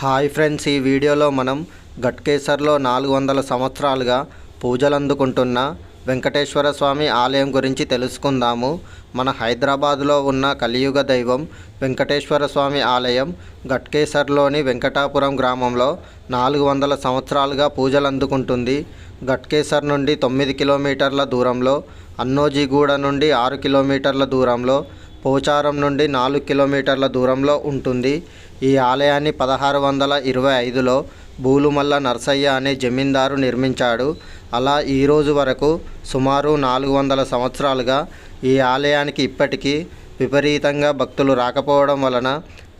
Hi friends ఈ వీడియోలో మనం గట్కేసర్లో నాలుగు వందల సంవత్సరాలుగా పూజలు అందుకుంటున్న వెంకటేశ్వర స్వామి ఆలయం గురించి తెలుసుకుందాము. మన హైదరాబాదులో ఉన్న కలియుగ దైవం వెంకటేశ్వర స్వామి ఆలయం గట్కేసర్లోని వెంకటాపురం గ్రామంలో నాలుగు వందల సంవత్సరాలుగా పూజలు అందుకుంటుంది గట్కేసర్ నుండి తొమ్మిది కిలోమీటర్ల దూరంలో అన్నోజీగూడ నుండి ఆరు కిలోమీటర్ల దూరంలో పోచారం నుండి నాలుగు కిలోమీటర్ల దూరంలో ఉంటుంది. ఈ ఆలయాన్ని పదహారు వందల ఇరవై ఐదులో బూలుమల్ల నర్సయ్య అనే జమీందారు నిర్మించాడు. అలా ఈ రోజు వరకు సుమారు నాలుగు వందల సంవత్సరాలుగా ఈ ఆలయానికి ఇప్పటికీ విపరీతంగా భక్తులు రాకపోవడం వలన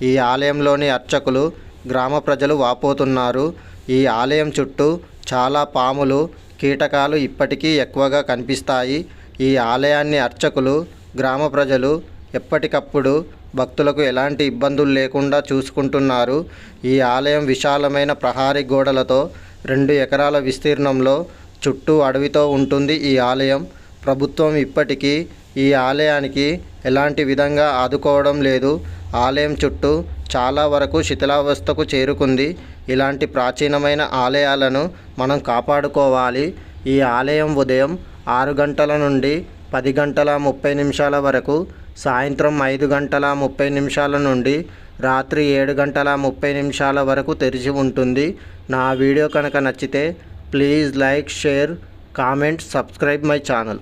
ఈ ఆలయంలోని అర్చకులు గ్రామ ప్రజలు వాపోతున్నారు. ఈ ఆలయం చుట్టూ చాలా పాములు కీటకాలు ఇప్పటికీ ఎక్కువగా కనిపిస్తాయి. ఈ ఆలయాన్ని అర్చకులు గ్రామ ప్రజలు ఎప్పటికప్పుడు భక్తులకు ఎలాంటి ఇబ్బందులు లేకుండా చూసుకుంటున్నారు. ఈ ఆలయం విశాలమైన ప్రహారీ గోడలతో రెండు ఎకరాల విస్తీర్ణంలో చుట్టూ అడవితో ఉంటుంది ఈ ఆలయం. ప్రభుత్వం ఇప్పటికీ ఈ ఆలయానికి ఎలాంటి విధంగా ఆదుకోవడం లేదు. ఆలయం చుట్టూ చాలా వరకు శిథిలావస్థకు చేరుకుంది. ఇలాంటి ప్రాచీనమైన ఆలయాలను మనం కాపాడుకోవాలి. ఈ ఆలయం ఉదయం ఆరు గంటల నుండి పది గంటల ముప్పై నిమిషాల వరకు సాయంత్రం ఐదు గంటల ముప్పై నిమిషాల నుండి రాత్రి ఏడు గంటల ముప్పై నిమిషాల వరకు తెరిచి ఉంటుంది. నా వీడియో కనుక నచ్చితే please like share comment subscribe my channel.